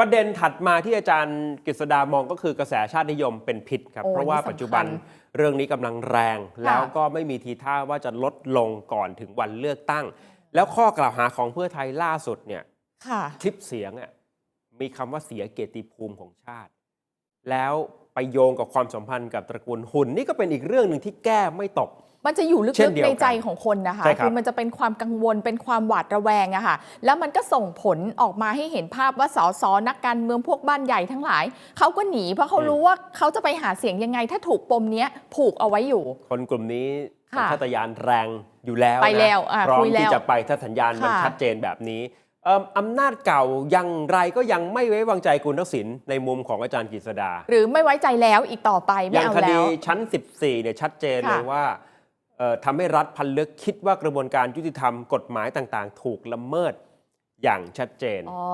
ประเด็นถัดมาที่อาจารย์กฤษดามองก็คือกระแสชาตินิยมเป็นพิษครับโอ้เพราะว่านี่สำคัญปัจจุบันเรื่องนี้กำลังแรง แล้วก็ไม่มีทีท่าว่าจะลดลงก่อนถึงวันเลือกตั้ง แล้วข้อกล่าวหาของเพื่อไทยล่าสุดเนี่ยค่ะคลิปเสียงอะมีคำว่าเสียเกียรติภูมิของชาติ แล้วไปโยงกับความสัมพันธ์กับตระกูลหุ่นนี่ก็เป็นอีกเรื่องหนึ่งที่แก้ไม่ตก มันจะอยู่ลึเช่นกเดียวๆกันในใจของคนนะคะใช่ครับ อมันจะเป็นความกังวลเป็นความหวาดระแวงอะค่ะ แล้วมันก็ส่งผลออกมาให้เห็นภาพว่าสสนักการเมืองพวกบ้านใหญ่ทั้งหลายเขาก็หนีเพราะเขารู้ว่าเขาจะไปหาเสียงยังไง ถ้าถูกปมเนี้ยผูกเอาไว้อยู่ คนกลุ่มนี้ค่ะสัญชาตญาณแรงอยู่แล้วไปนะแล้วอะพร้อคุมยแล้วที่จะไปถ้าสัญญาณมันค่ะ ชัดเจนแบบนี้เอิ่มอำนาจเก่ายังไรก็ยังไม่ไว้วางใจคุณทักษิณในมุมของอาจารย์กฤษดา หรือไม่ไว้ใจแล้วอีกต่อไปอไม่ย่างเอาคแล้ดีวชั้น 14เนี่ยชัดเจนค่ะเลยว่าเอ่อทำให้รัฐพันลึกคิดว่ากระบวนการยุติธรรมกฎหมายต่างๆ ถูกละเมิดอย่างชัดเจนอ๋อ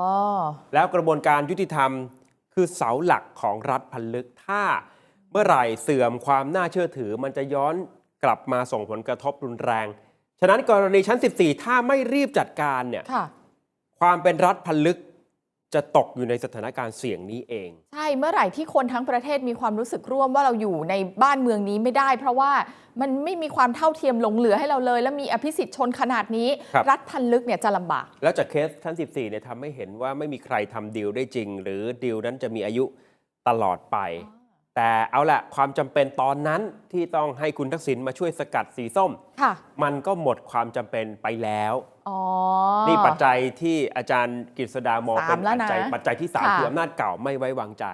แล้วกระบวนการยุติธรรมคือเสาหลักของรัฐพันลึก ถ้าเมื่อไหร่เสื่อมความน่าเชื่อถือ มันจะย้อนกลับมาส่งผลกระทบรุนแรง ฉะนั้นกรณีชั้น 14 ถ้าไม่รีบจัดการเนี่ย ค่ะความเป็นรัฐพันลึกจะตกอยู่ในสถานการณ์เสี่ยงนี้เอง ใช่เมื่อไหร่ที่คนทั้งประเทศมีความรู้สึกร่วมว่าเราอยู่ในบ้านเมืองนี้ไม่ได้ เพราะว่ามันไม่มีความเท่าเทียมหลงเหลือให้เราเลย และมีอภิสิทธิ์ชนขนาดนี้ ครับรัฐพันลึกเนี่ยจะลำบาก แล้วจากเคสชั้น14เนี่ยทำให้เห็นว่าไม่มีใครทำดีลได้จริง หรือดีลนั้นจะมีอายุตลอดไป แต่เอาละความจำเป็นตอนนั้นที่ต้องให้คุณทักษิณมาช่วยสกัดสีส้มค่ะมันก็หมดความจำเป็นไปแล้วอ๋อนี่ปัจจัยที่อาจารย์กฤษดามองสามเป็นแล้วปัจนะจัยปัจจัยที่3ค่ะคืออำนาจเก่าไม่ไว้วางใจ